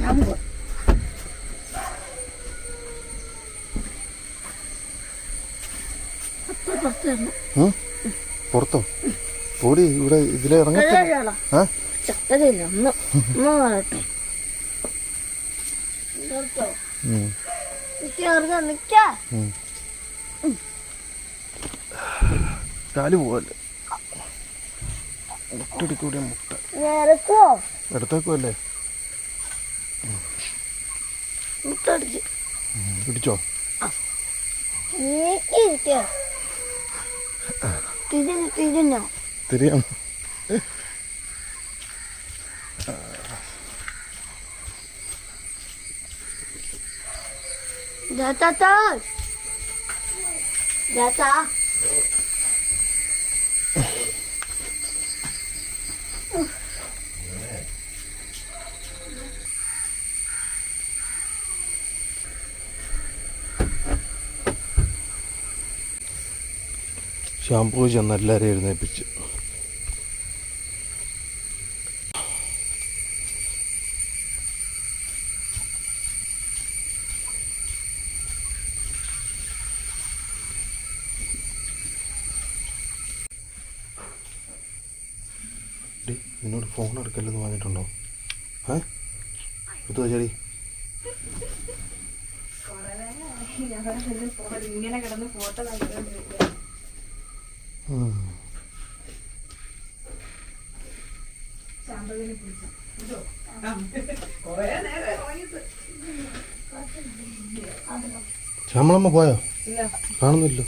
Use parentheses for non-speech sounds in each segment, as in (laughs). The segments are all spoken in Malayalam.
ഞാൻ പോവാം അത്ര പുറത്ത് ഓടി ഇവിടെ ഇതിലെ ഇറങ്ങത്തില്ല. കഴിയാളാ മുട്ടടിക്കൂടിയ മുട്ട. എടുത്തേക്കുമല്ലേ പിടിച്ചോ? തിരിയാം. ജാത്താ ജാത്താ ഷാമ്പൂ ചെന്ന് എല്ലാവരെയും എഴുന്നേൽപ്പിച്ച് ഡി, നിന്നോട് ഫോൺ എടുക്കല്ലെന്ന് പറഞ്ഞിട്ടുണ്ടോ ഏ എടുത്തു വെച്ചടി ഇങ്ങനെ കിടന്ന് ഫോട്ടോ ഉം. കൊറേ നേരം ഇറങ്ങിയിട്ട് ശ്യാമളമ്മ പോയോ? ഇല്ല. കാണുന്നില്ലോ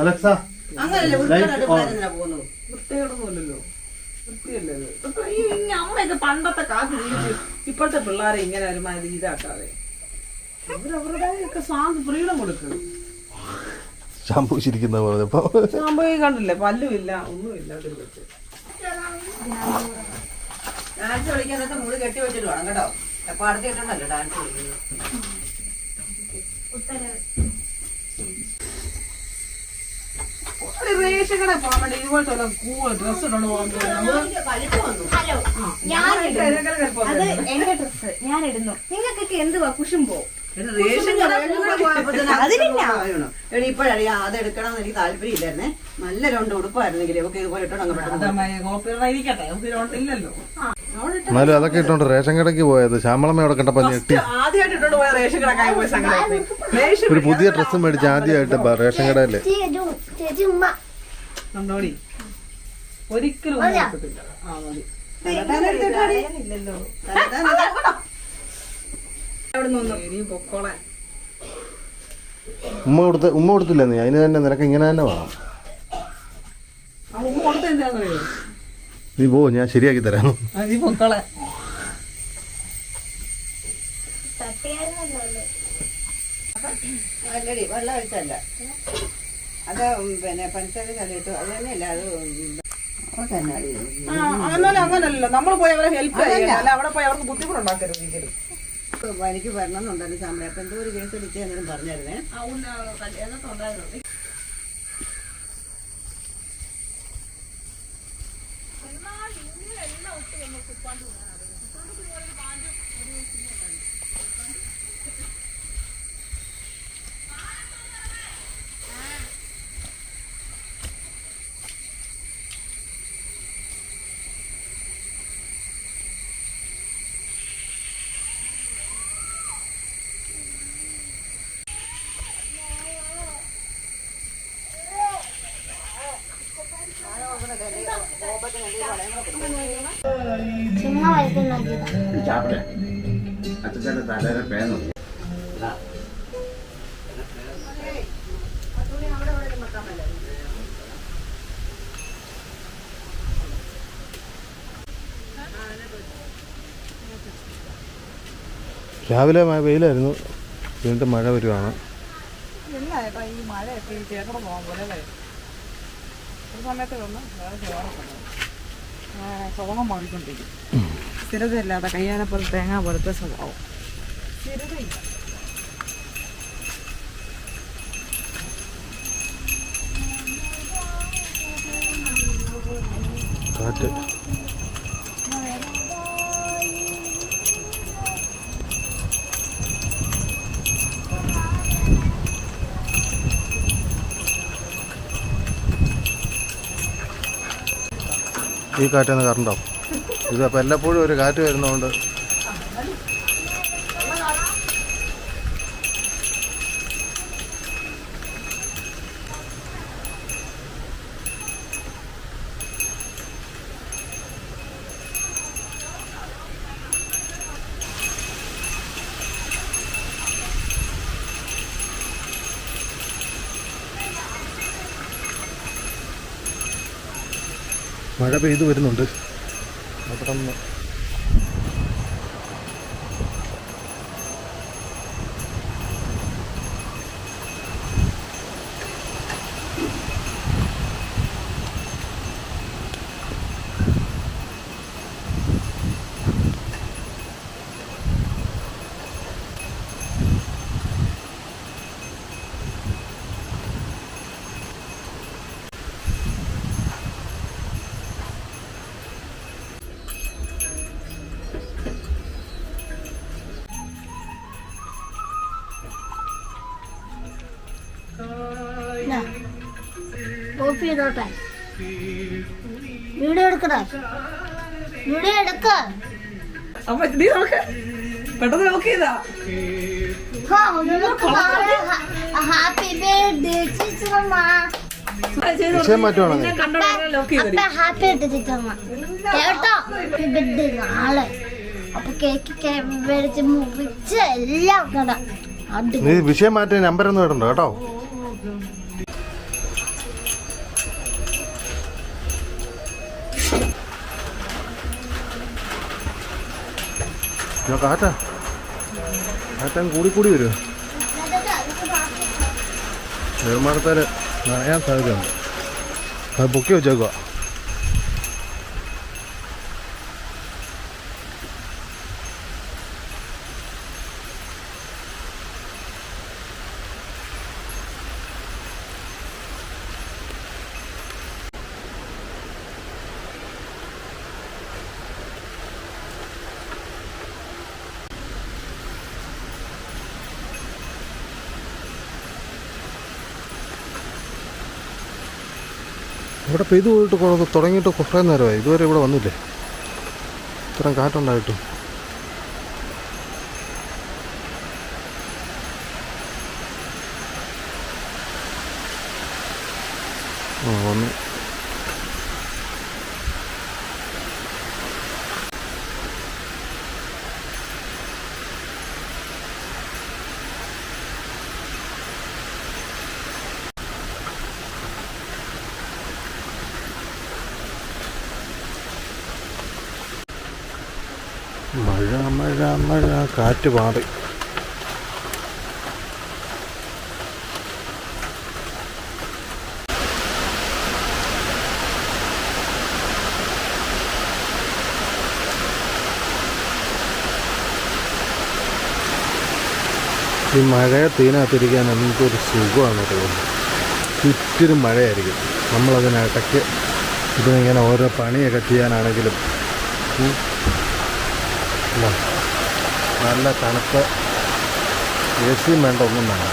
അലക്സ അങ്ങനല്ലേ വൃത്തികേടായിട്ട് പോകുന്നു വൃത്തികേടൊന്നുമല്ലല്ലോ. വൃത്തിയല്ലേ അമ്മയൊക്കെ പണ്ടത്തെ ജീവിച്ചു ഇപ്പോഴത്തെ പിള്ളേരെ ഇങ്ങനെ ഒരുമാതിരി ഇതാക്കാതെ. അവരവരുടെയൊക്കെ സ്വാതന്ത്ര്യ ഫ്രീഡം കൊടുക്കുക ഷാമ്പൂ ചിരിക്കുന്ന പറഞ്ഞപ്പോ. സംഭവം കണ്ടില്ലേ? പല്ലുമില്ല ഒന്നുമില്ല ഒരു കൊച്ച് ഡാൻസ് കളിക്കാനൊക്കെ മുടി കെട്ടി വെച്ചിട്ട് വേണം കേട്ടോ. അപ്പൊ അടുത്തിട്ടുണ്ടല്ലോ ഡാൻസ് കളിക്കുന്നത്? റേഷൻ കട പോകാൻ വേണ്ടി ഇതുപോലത്തെ വല്ല ഡ്രസ് ഇട്ടോണ്ട് പോകാൻ വന്നു ഹലോ ഞാൻ അത് എന്റെ ഡ്രസ് ഞാൻ ഇടുന്നു നിങ്ങൾക്കൊക്കെ എന്തുവാ കുഷുമ്പോ റേഷൻ കടയിൽ പോയപ്പോ തന്നെ എടി ഇപ്പോഴറിയാം അത് എടുക്കണം എനിക്ക് താല്പര്യം ഇല്ലായിരുന്നേ നല്ല രണ്ട് ഉടുപ്പായിരുന്നെങ്കിൽ ഇതുപോലെ ഇട്ടോണ്ട് ഇല്ലല്ലോ എന്നാലും അതൊക്കെ ഇട്ടോണ്ട് റേഷൻ കടയ്ക്ക് പോയത് ശ്യാമളമ്മ അവിടെ കണ്ടപ്പോ ഞെട്ടി ആദ്യമായിട്ട് ഇട്ടോണ്ട് പോയ റേഷൻ കടക്കായി പോയി സംഘടന ഒരു പുതിയ ഡ്രസ്സ് മേടിച്ച് ആദ്യമായിട്ട് ബ- റേഷൻ കടയിൽ ചേച്ചി ഉമ്മ കണ്ടോടി ഒരിക്കലും ഒന്നും ആ മതി. ഉമ്മ കൊടുത്ത് ഉമ്മ കൊടുത്തില്ല നീ? അതിന് തന്നെ നിനക്ക് ഇങ്ങനെ തന്നെ വേണം. ആ ഉമ്മ കൊടുത്ത എന്താണെന്നറിയോ? നീ പോ ഞാൻ ശരിയാക്കി തരാം. ആ, നീ പൊക്കോളെ. തട്ടിയായിരുന്നല്ലോ അല്ലേ? അല്ലടി വെള്ളം ഒഴിച്ചല്ല അത് പിന്നെ പഞ്ചസാര ചളിയിട്ടു അത് തന്നെയല്ല? അത് എന്നാലും അങ്ങനല്ലല്ലോ. നമ്മൾ പോയി അവരെ ഹെൽപ്പ് ചെയ്യണം. അല്ല അവിടെ പോയി അവർക്ക് ബുദ്ധിമുട്ടുണ്ടാക്കരുത് ഒരിക്കലും. എനിക്ക് വരണം എന്നുണ്ടായിരുന്നു ശമ്പളം അപ്പൊ എന്തോ ഒരു കേസ് എടുത്ത് എന്നോട് പറഞ്ഞായിരുന്നേ? ചുമ്മാ പേന്നു രാവിലെ വെയിലായിരുന്നു. വീണ്ടും മഴ വരുവാണ്. ഇല്ല ഈ മഴയൊക്കെ ചേക്കട പോകാൻ പോലെ ചോളം മാറിക്കൊണ്ടിരിക്കും. സ്ഥിരതയില്ലാത്ത കയ്യാനെ പോലെ പോലത്തെ സ്വഭാവം. കാറ്റ് ഈ കാറ്റാണ് കറണ്ടാവും. ഇത് അപ്പോൾ എല്ലപ്പോഴും ഒരു കാറ്റ് വരുന്നതുകൊണ്ട് പെയ്തു വരുന്നുണ്ട്. അവിടെ ചെയ്തോട്ടെ. വീഡിയോ എടുക്കടാ വീഡിയോ എടുക്ക. അമ്മ നീ നോക്ക്. പെട്ടെന്ന് ചെയ്താ. Happy birthday Chichamma. Number happy birthday Chichamma. കേട്ടോ? ഹാപ്പി ബർത്ത്ഡേ നാളെ. അപ്പൊ കേക്ക് മേടിച്ച് മുറിച്ച് എല്ലാം കട. അത് നീ വിഷയം മാറ്റി നമ്പരൊന്നും ഇടണ്ട കേട്ടോ? ഞാൻ കാറ്റാ കാറ്റാൻ കൂടി കൂടി വരുമോ നിർമ്മാണത്താൽ നനയാൻ സാധ്യതയുണ്ട് അത് പൊക്കി വെച്ചേക്കുക ഇവിടെ പെയ്തു പോയിട്ട് കുറവ് തുടങ്ങിയിട്ട് കുറേ നേരമായി. ഇതുവരെ ഇവിടെ വന്നില്ലേ? ഇത്രയും കാറ്റുണ്ടായിട്ടും. ആ വന്നു മഴ മഴ മഴ മാറി ഈ മഴയെ തീനകത്തിരിക്കാൻ എന്തൊരു സുഖമാണ് തോന്നുന്നു. ചുറ്റിനും മഴയായിരിക്കും. നമ്മളതിനിടയ്ക്ക് ഇതിനിങ്ങനെ ഓരോ പണിയൊക്കെ ചെയ്യാനാണെങ്കിലും. നല്ല തണുത്ത എ സിയും വേണ്ട ഒന്നും വേണ്ട.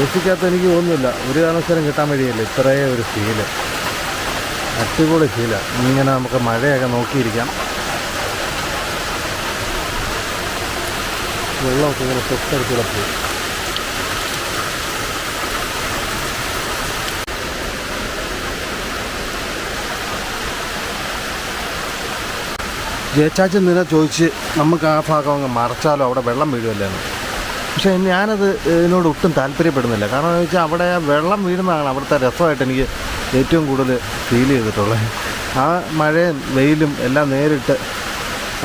എ സിക്കകത്ത് എനിക്ക് തോന്നുന്നില്ല ഒരു കാരണവശാലും കിട്ടാൻ വഴിയില്ല. ഇത്രയേ ഒരു ഫീൽ അടിപൊളി ഫീലാണ് ഇങ്ങനെ നമുക്ക് മഴയൊക്കെ നോക്കിയിരിക്കാം. വെള്ളമൊക്കെ ഇങ്ങനെ തൊട്ടടുത്തുള്ള പോകും ജയച്ചാച്ചൻ നിന്നെ ചോദിച്ച് നമുക്ക് ആ ഭാഗം അങ്ങ് മറച്ചാലോ? അവിടെ വെള്ളം വീഴുമല്ലേന്ന് പക്ഷേ ഞാനത് ഇതിനോട് ഒട്ടും താല്പര്യപ്പെടുന്നില്ല. കാരണം എന്ന് വെച്ചാൽ അവിടെ വെള്ളം വീഴുന്നതാണ് അവിടുത്തെ രസമായിട്ട് എനിക്ക് ഏറ്റവും കൂടുതൽ ഫീൽ ചെയ്തിട്ടുള്ളത്. ആ മഴയും വെയിലും എല്ലാം നേരിട്ട്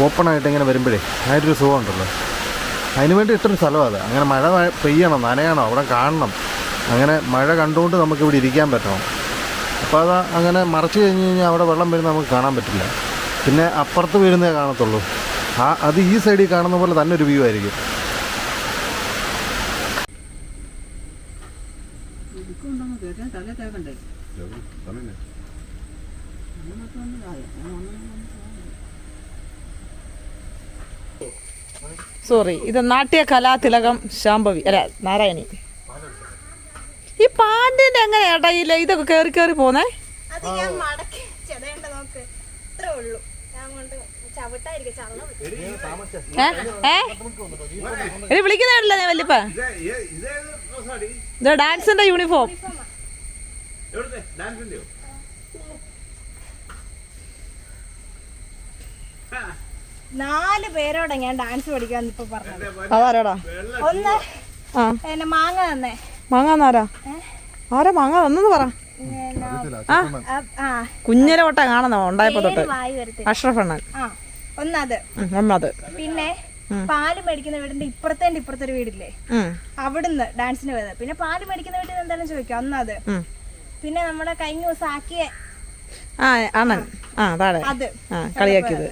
ഓപ്പണായിട്ട് ഇങ്ങനെ വരുമ്പോഴേ അതിനൊരു സുഖമുണ്ടല്ലോ. അതിന് വേണ്ടി ഇട്ടൊരു സ്ഥലമാണ് അത്. അങ്ങനെ മഴ പെയ്യണം നനയണം അവിടെ കാണണം. അങ്ങനെ മഴ കണ്ടുകൊണ്ട് നമുക്കിവിടെ ഇരിക്കാൻ പറ്റണം. അപ്പോൾ അത് അങ്ങനെ മറച്ചു കഴിഞ്ഞ് കഴിഞ്ഞാൽ അവിടെ വെള്ളം വരുന്നത് നമുക്ക് കാണാൻ പറ്റില്ല. പിന്നെ അപ്പുറത്ത് വീഴുന്നേ കാണത്തുള്ളൂ. ആ അത് ഈ സൈഡിൽ കാണുന്ന പോലെ തന്നെ ഒരു വ്യൂ ആയിരിക്കും. സോറി ഇത് നാട്യ കലാതിലകം ശാംഭവി അല്ല നാരായണി. ഈ പാൻറിന്റെ എങ്ങനെ ഇടയില്ല ഇതൊക്കെ കയറി കയറി പോന്നേ അത് ഞാൻ മടക്കി ചെതേണ്ട നോക്ക് ഇത്രേ ഉള്ളൂ ഞാൻ കൊണ്ട് എടി വിളിക്കുന്നില്ല ഞാൻ വല്യപ്പ. ഇത് ഡാൻസിന്റെ യൂണിഫോം. നാല് പേരോടെ ഞാൻ ഡാൻസ് പഠിക്കാൻ ഇപ്പൊ പറഞ്ഞത്. അതാരാടാ? ഒന്ന് എന്നെ മാങ്ങ തന്നെ. മാങ്ങാന്നാരാ ആരാ മാങ്ങ തന്നെന്ന് പറ. ആ. കാണുന്നോ ഉണ്ടായപ്പോ തൊട്ട്. അഷ്റഫ് അണ്ണൻ. ഒന്നത്. ഒന്നത് പിന്നെ പാൽ മേടിക്കുന്ന വീടിന്റെ ഇപ്പുറത്തെ ഇപ്പുറത്തെ ഒരു വീടില്ലേ? അവിടുന്ന് ഡാൻസിന് പോയത്. പിന്നെ പാൽ മേടിക്കുന്ന വീട്ടിൽ നിന്ന് എന്തായാലും ചോദിക്കാം. ഒന്നത്. പിന്നെ നമ്മുടെ കഴിഞ്ഞ ദിവസം ആക്കിയ അത്. കളിയാക്കിയത്.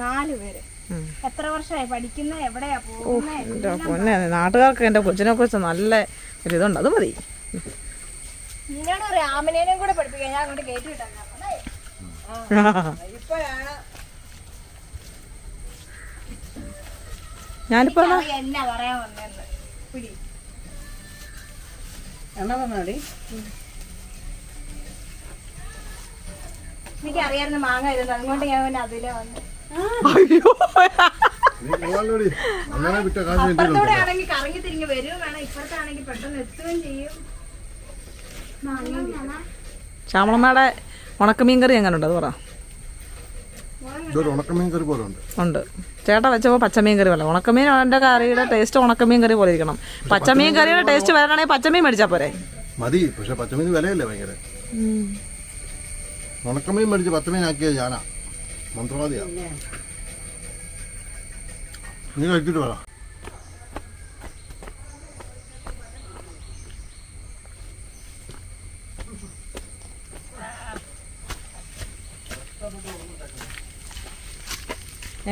നാല് പേര്. എത്ര വർഷമായി പഠിക്കുന്ന? എവിടെയാ പോകുന്നത് നാട്ടുകാർക്ക് എന്റെ കൊച്ചിനെ കുറിച്ച് നല്ല ഒരു ഇതുണ്ട് അത് മതി. നിന്നോട് രാമനേനും കൂടെ പഠിപ്പിക്കാൻ ഞാൻ അങ്ങോട്ട് കയറ്റി വിട്ടാ ഇപ്പോഴാണ് ഞാനിപ്പോ എന്നാ- എന്നാ പറയാൻ വന്നെന്ന് പിടി എണ്ണ തന്നാടി എനിക്ക് എനിക്കറിയായിരുന്നു മാങ്ങ ഇരുന്നു അതുകൊണ്ട് ഞാൻ പിന്നെ അതിലെ വന്നു. അയ്യോ. അങ്ങനെ വിട്ട കാശ് ആണെങ്കിൽ കറങ്ങി തിരിഞ്ഞ് വരും വേണം. ഇപ്പുറത്താണെങ്കിൽ പെട്ടെന്ന് എത്തുകയും ചെയ്യും. ശ്യാമളമ്മയുടെ ഉണക്കമീൻ കറി എങ്ങനെ ഉണ്ട് അത് പറ. ഇതൊരു ഉണക്കമീൻ കറി പോലെ ഉണ്ട്. ഉണ്ട്. ചേട്ട വെച്ചപ്പോൾ പച്ചമീൻ കറി പോലെ. ഉണക്കമീൻ എന്റെ കറിയുടെ ടേസ്റ്റ് ഉണക്കമീൻ കറി പോലെ ഇരിക്കണം. പച്ചമീൻ കറിയുടെ ടേസ്റ്റ് വരണമെങ്കിൽ പച്ചമീൻ മേടിച്ചാൽ പോരെ? മതി പക്ഷെ പച്ചമീൻ വിലയല്ലേ ഭയങ്കര. ഉണക്കമീൻ മേടിച്ച് പച്ചമീൻ ആക്കിയ ഞാനാ. മന്ത്രവാദിയാ. നീ കഴിച്ചിട്ട് പറ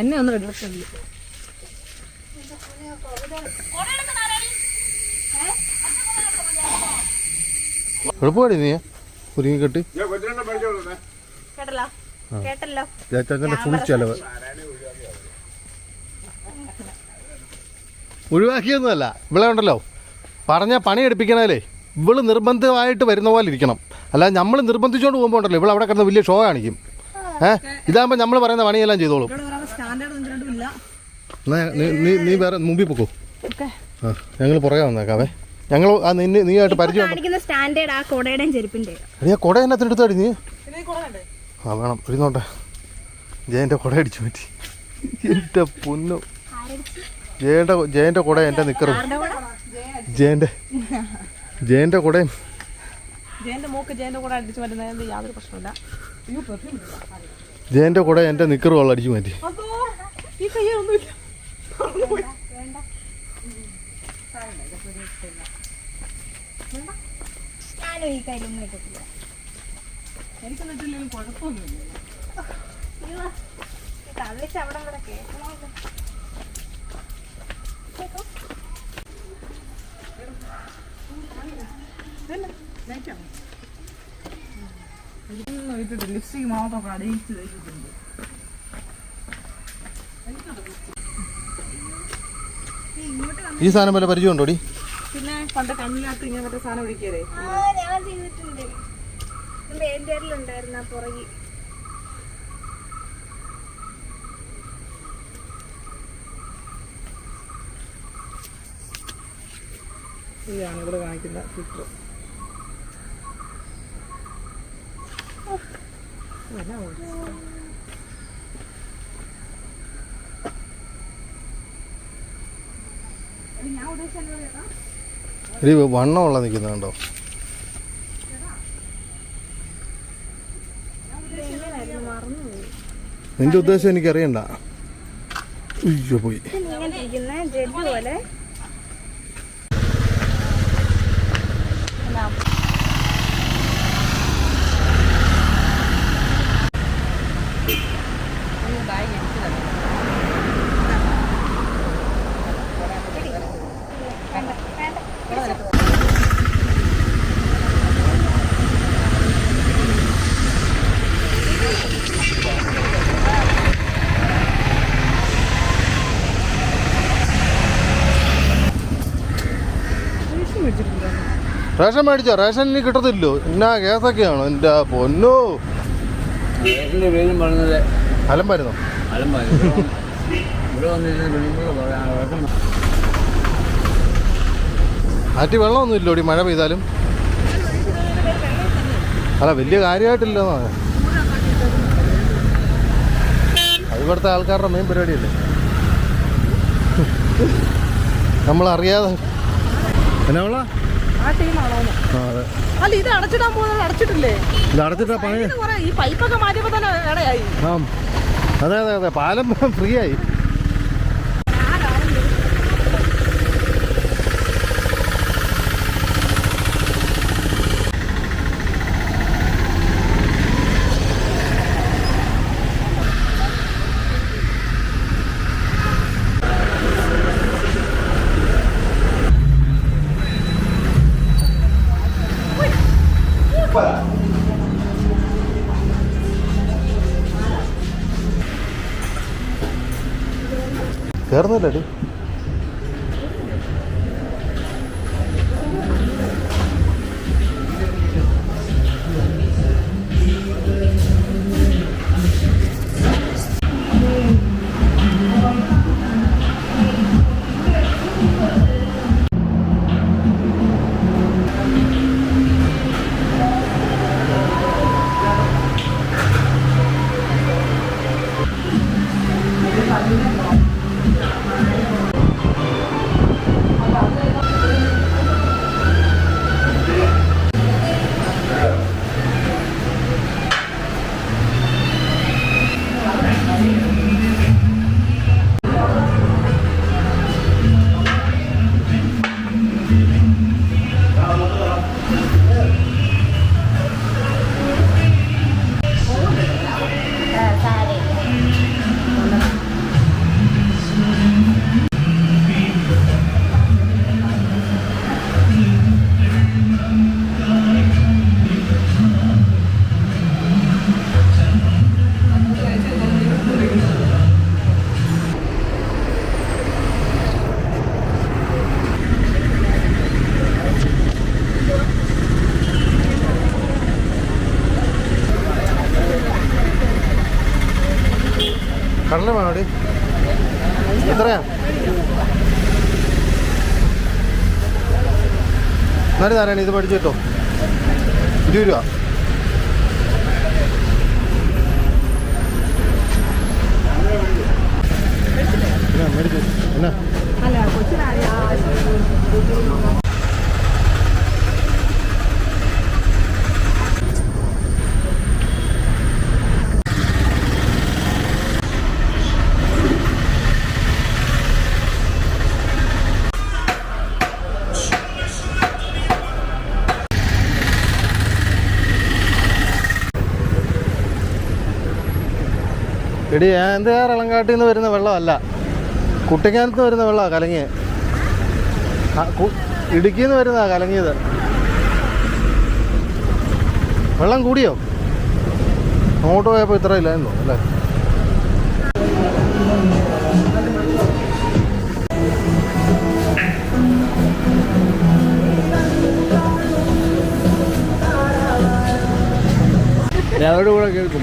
എന്നെ ഒന്ന് എടുത്തില്ല എളുപ്പമാടി നീ? ഒരുങ്ങി കെട്ടി കേട്ടല്ലോ? കേട്ടല്ലോ? ചേച്ചന്റെ ഫുൾ ചെലവ്. ഒഴിവാക്കിയൊന്നുമല്ല. ഇവിടെ ഉണ്ടല്ലോ. പറഞ്ഞ പണി എടുപ്പിക്കണേലേ ഇവൾ നിർബന്ധമായിട്ട് വരുന്ന പോലെ ഇരിക്കണം. അല്ലാതെ നമ്മൾ നിർബന്ധിച്ചുകൊണ്ട് പോകുമ്പോൾ ഉണ്ടല്ലോ ഇവിടെ അവിടെ കിടന്ന് വലിയ ഷോ കാണിക്കും. ഏഹ് ഇതാകുമ്പോൾ നമ്മൾ പറയുന്ന പണിയെല്ലാം ചെയ്തോളും. നീ- നീ നീ വേറെ മുമ്പിൽ പൊക്കോ. ആ ഞങ്ങൾ പുറകെ വന്നേക്കാവേ. ഞങ്ങൾ ആ നിന്നെ നീ ആയിട്ട് പരിചയം സ്റ്റാൻഡേർഡ് ആ കൊടയുടെയും കുട എന്നത്തെ എടുത്താടി നീ? ആ വേണം. ഇരുന്നോട്ടെ. ജയന്റെ കൊട അടിച്ചു മാറ്റി എന്റെ പൊന്നു. ജയന്റെ ജയന്റെ കൊട എന്റെ നിക്കറും. ജയന്റെ ജയന്റെ കൊടയും. ജയന്റെ മൂക്ക് ജയന്റെ കൂടെ അടിച്ചു വരുന്നതിന് യാതൊരു പ്രശ്നമില്ല അയ്യോ കൂടെ എന്റെ കുട വെള്ളം നിക്കറും അടിച്ചു മാറ്റി. Thank ഈ ഒന്നും ഇട്ടിട്ട് ലിപ്സ്റ്റിക് മാത്രം അടിയിച്ച് വെച്ചിട്ടുണ്ട്. ഈ സാധനം വല്ല പരിചയം ഉണ്ടോടി പിന്നെ പണ്ട് കണ്ണിനകത്ത് ഇങ്ങനെ മറ്റേ സാധനം ആ ഞാൻ ചെയ്തിട്ടുണ്ട്. എന്റെ ഉണ്ടായിരുന്ന പുറകെ. ഇതാണ് ഇവിടെ കാണിക്കുന്ന ഫിൽറ്റർ ഒരു വണ്ണമുള്ള നിൽക്കുന്നുണ്ടോ നിന്റെ ഉദ്ദേശം എനിക്കറിയണ്ട. അയ്യോ പോയി. പോലെ. റേഷൻ മേടിച്ചോ? റേഷൻ ഇനി കിട്ടത്തില്ലോ. എന്നാ കേസൊക്കെയാണോ എന്റെ പൊന്നോ? റേഷന്റെ പേരും പറഞ്ഞത് അലമ്പായിരുന്നോ അലമ്പായി ഇവിടെ വന്നിരുന്ന പെണ്ണുങ്ങൾ പറയാൻ റേഷൻ ആറ്റി വെള്ളമൊന്നും ഇല്ലോടി മഴ പെയ്താലും. അല്ല വലിയ കാര്യമായിട്ടില്ലെന്നാ? അത് ഇവിടുത്തെ ആൾക്കാരുടെ മെയിൻ പരിപാടിയല്ലേ. നമ്മളറിയാതെ. എന്നാ ആ അല്ല ഇത് അടച്ചിടാൻ പോകുന്നത് അടച്ചിട്ടില്ലേ? ഇത് അടച്ചിട്ടാ പണി. ഇത് കുറെ ഈ പൈപ്പൊക്കെ മാറ്റിയപ്പോ തന്നെ ഇടയായി ആ. അതെ അതെ അതെ. പാലം (laughs) ഫ്രീ ആയി Órale. എന്നാലും ഇത് പഠിച്ചു കേട്ടോ? ഇരുപത് രൂപ എന്നാ, മേടിച്ചു എന്നാ അല്ല കൊച്ചിനായ എടി എന്ത് ഇളങ്കാട്ടിൽ നിന്ന് വരുന്ന വെള്ളമല്ല. കുട്ടിക്കാനത്ത് വരുന്ന വെള്ളമാണ് കലങ്ങിയ. ഇടുക്കിയിൽ നിന്ന് വരുന്നതാ കലങ്ങിയത്. വെള്ളം കൂടിയോ? അങ്ങോട്ട് പോയപ്പോൾ ഇത്ര ഇല്ലായിരുന്നു അല്ലേ? അവരുടെ കൂടെ കേൾക്കും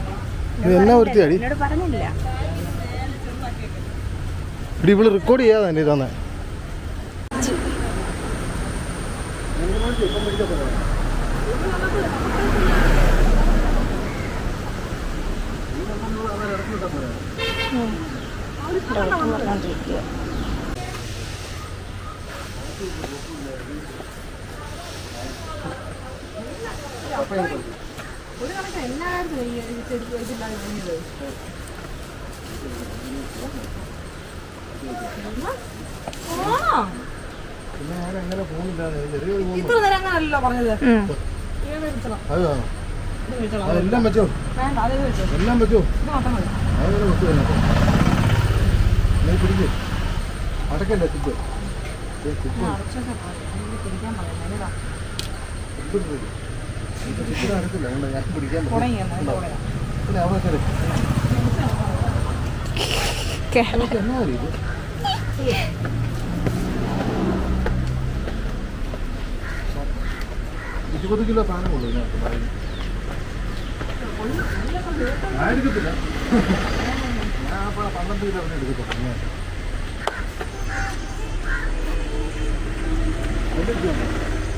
എന്നാ എന്നോട് പറഞ്ഞില്ല. ഇവിടെ ഇവൾ റെക്കോർഡ് ചെയ്യാതെ എന്റെ തന്നെ ഒരു ഇത്ര നേരം അങ്ങനല്ലോ പറഞ്ഞത്. അതെല്ലാം വെച്ചോ എല്ലാം വെച്ചോ അങ്ങനെ വെച്ചു തന്നെ പിടിക്ക്. അടക്കല്ലേ കുപ്പ് കുപ്പ് അടച്ചൊക്കെ ഇരുപത് കിലോ സാധനമുള്ളൂ ഇതിനകത്ത്. ഞാൻ എടുക്കത്തില്ല ഞാൻ പന്ത്രണ്ട് കിലോ അവനെ എടുക്കത്തുള്ളൂ.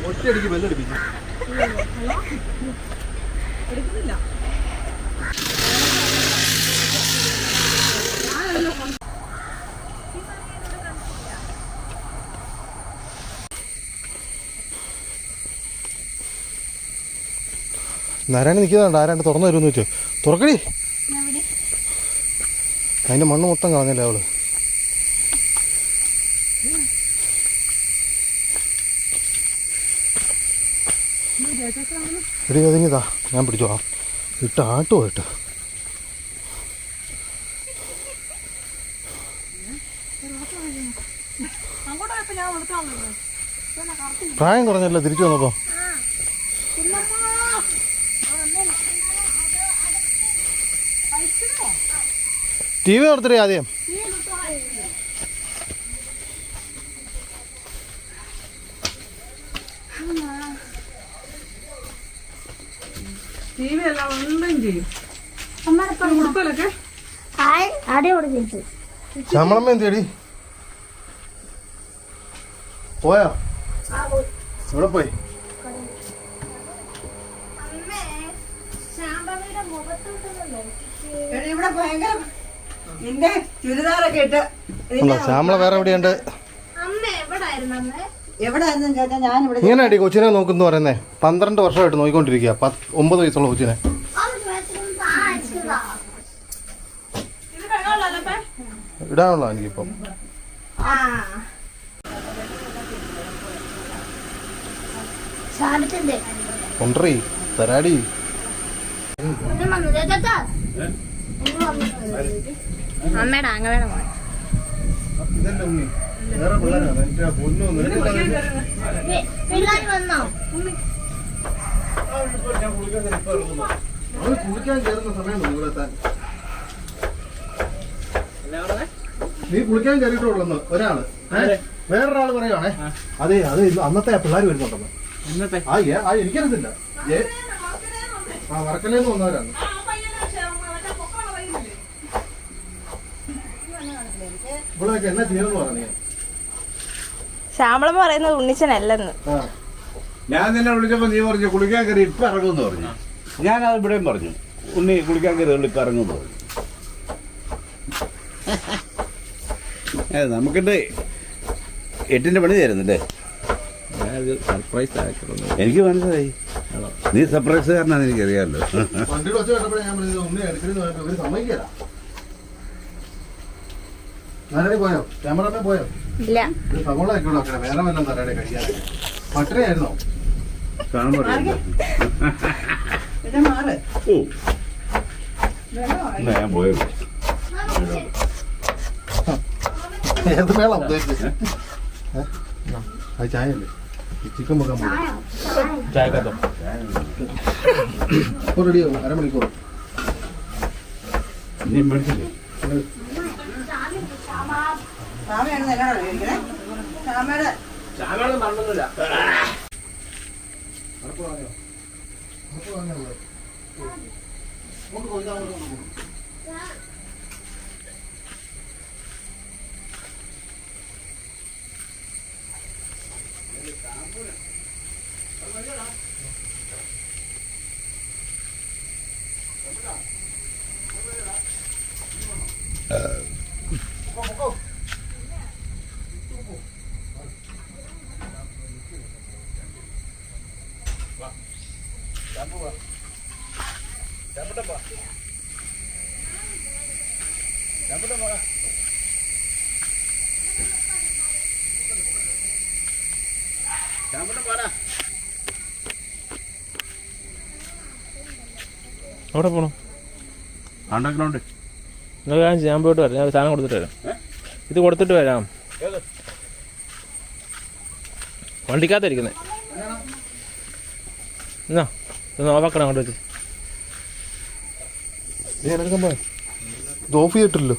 ഒറ്റയടിക്ക് ബെല്ലടിപ്പിക്കും നാരായണ നിൽക്കുന്നുണ്ട് ആരാണ്ട് തുറന്നു തരുമെന്ന് വെച്ചോ തുറക്കടി. അതിന്റെ മണ്ണ് മൊത്തം കളഞ്ഞല്ലേ അവൾ. എടി ഒതുങ്ങിതാ ഞാൻ പിടിച്ചോളാം ഇട്ട് ആട്ടുമോ ഇട്ട് പ്രായം കുറഞ്ഞല്ലോ തിരിച്ചു വന്നപ്പോ. ടി വി നിർത്തടി ആദ്യം. ടി വി എല്ലാം ഒന്നും ചെയ്യും ഉടുപ്പലൊക്കെ എന്തേടി പോയോ? ഇവിടെ പോയി. ഇവിടെ ഭയങ്കര നിന്റെ ചുരിദാറൊക്കെ ഇട്ട് ശ്യാമള വേറെ എവിടെയുണ്ട്? അമ്മ എവിടായിരുന്നു അമ്മ? എവിടെ ആയിരുന്നു ചോദിച്ചാൽ ഞാൻ ഇവിടെ ഇങ്ങനെ അടി കൊച്ചിനെ നോക്കുന്നു പറയുന്നേ. പന്ത്രണ്ട് വർഷമായിട്ട് നോക്കിക്കൊണ്ടിരിക്കുക ഒമ്പത് വയസ്സുള്ള കൊച്ചിനെ. ഇടാനുള്ള എനിക്കിപ്പം. കൊണ്ടറി. തരാടി. അമ്മയുടെ മോൻ ഇതല്ലേ ഉണ്ണി. വേറെ പിള്ളേരാണ് എന്റെ പൊന്നും പിള്ളേർ വന്നോ? അവൾ കുളിക്കാൻ കയറുന്ന സമയം ദൂരത്താൻ നീ കുളിക്കാൻ കയറിയിട്ടുള്ളന്ന് ഒരാൾ. വേറൊരാൾ പറയുവാണേ. അതെ അത് അന്നത്തെ പിള്ളേർ വരുന്നുണ്ടെന്ന്. ആ ആ എനിക്കറിയത്തില്ല. ഏ? ആ വർക്കലേന്ന് വന്നവരാണ്. ഇവിടെയൊക്കെ എന്നാ ചെയ്യണമെന്ന് പറഞ്ഞു? ശ്യാമളം പറയുന്നത് ഉണ്ണിച്ചനല്ലെന്ന്. ആ. ഞാൻ നിന്നെ വിളിച്ചപ്പോ നീ പറഞ്ഞു കുളിക്കാൻ കയറി ഇപ്പൊ ഇറങ്ങുമെന്ന് പറഞ്ഞു. ഞാനത് ഇവിടെയും പറഞ്ഞു. ഉണ്ണി കുളിക്കാൻ കയറി ഇപ്പൊ ഇറങ്ങുമെന്ന് പറഞ്ഞു. ഏ നമുക്കിട്ട് എട്ടിന്റെ പണി തരുന്നില്ലേ? സർപ്രൈസ് എനിക്ക് മനസ്സിലായി. നീ സർപ്രൈസ് സർപ്രൈസുകാരനാന്ന് എനിക്കറിയാമല്ലോ. കേട്ടപ്പോഴേ ഞാൻ പറഞ്ഞത് ഉണ്ണി എടുക്കരുത് പോയപ്പോ ഇവർ സമ്മതിക്കല നാരായണി പോയോ? ക്യാമറമാൻ പോയോ? ഇല്ല. ഒരു സവോള ഒക്കെ നോക്കണം വേറെ വല്ല നരടി കഴിക്കാൻ പട്ടരയായിരുന്നോ കാണുമ്പോ അറിയാലോ. ഓ. ഞാൻ പോയത് ഏത് ഉദ്ദേശിച്ചത് ഏ? അത് ചായ അല്ലേ ചിക്കൻ വെക്കാൻ പോകും റെഡിയാവും അരമണിക്കൂർ. നീ മേടിച്ചില്ലേ? അറപ്പ് വാങ്ങിയോ അറപ്പ് വാങ്ങിയോ ഇവിടെ? കൊണ്ട് കൊണ്ട് അവിടെ പോകണം അണ്ടർഗ്രൗണ്ട് നിങ്ങൾ ഞാൻ ഞാൻ പോയിട്ട് വരാം. ഞാൻ സാധനം കൊടുത്തിട്ട് വരാം. ഇത് കൊടുത്തിട്ട് വരാം. വണ്ടിക്കാത്തിരിക്കുന്നേ എന്നാ ഇത് നോക്കണം അങ്ങോട്ട് വെച്ച്. ഇത് ഓഫ് ചെയ്തിട്ടില്ലല്ലോ.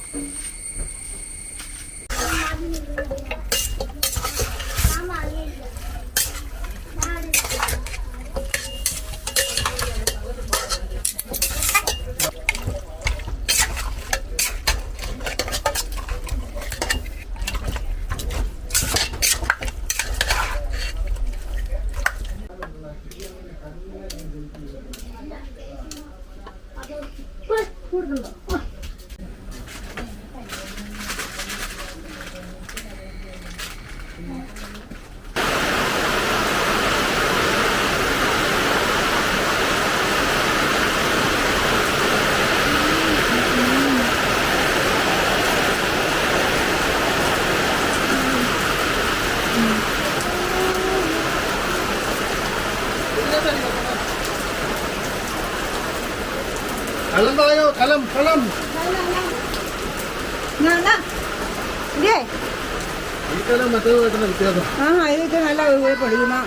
മറ്റേതുമായിട്ടുള്ള വ്യത്യാസം? ആ ഇതൊക്കെ നല്ല പൊടിയുമോ.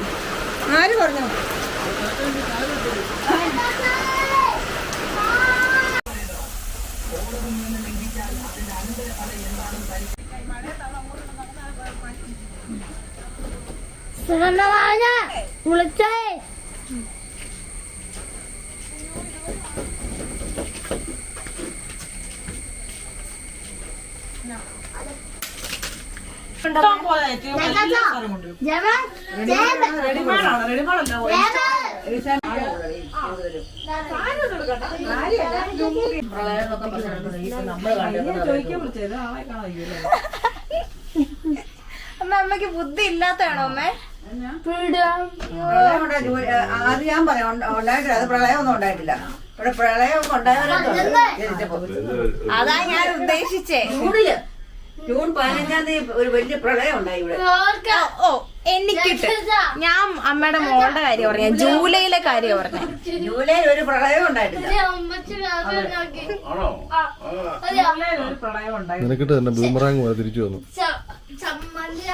ആര് പറഞ്ഞു? സുഗന്ധമായ വിളിച്ചേ. റെഡിമേഡാണ് റെഡിമേഡല്ല അമ്മ അമ്മയ്ക്ക് ബുദ്ധി ഇല്ലാത്തതാണോ അമ്മേ? അത് ഞാൻ പറയാം. ഉണ്ട- ഉണ്ടായിട്ടില്ല. അത് പ്രളയമൊന്നും ഉണ്ടായിട്ടില്ല. ഇവിടെ പ്രളയം ഉണ്ടായവരൊക്കെ അതാ ഞാൻ ഉദ്ദേശിച്ചേ. ജൂണിൽ ജൂൺ പതിനഞ്ചാം തീയതി ഒരു വലിയ പ്രളയം ഉണ്ടായി ഇവിടെ. ഓ എനിക്കിട്ട്. ഞാൻ അമ്മയുടെ മോളുടെ കാര്യം പറഞ്ഞ. ജൂലൈയിലെ കാര്യം പറഞ്ഞ. ജൂലൈയിൽ ഒരു പ്രളയം ഉണ്ടായിട്ടില്ല നിനക്കിട്ട് തന്നെ ബൂമറാങ് പോലെ തിരിച്ചു വന്നു. ചമ്മന്തി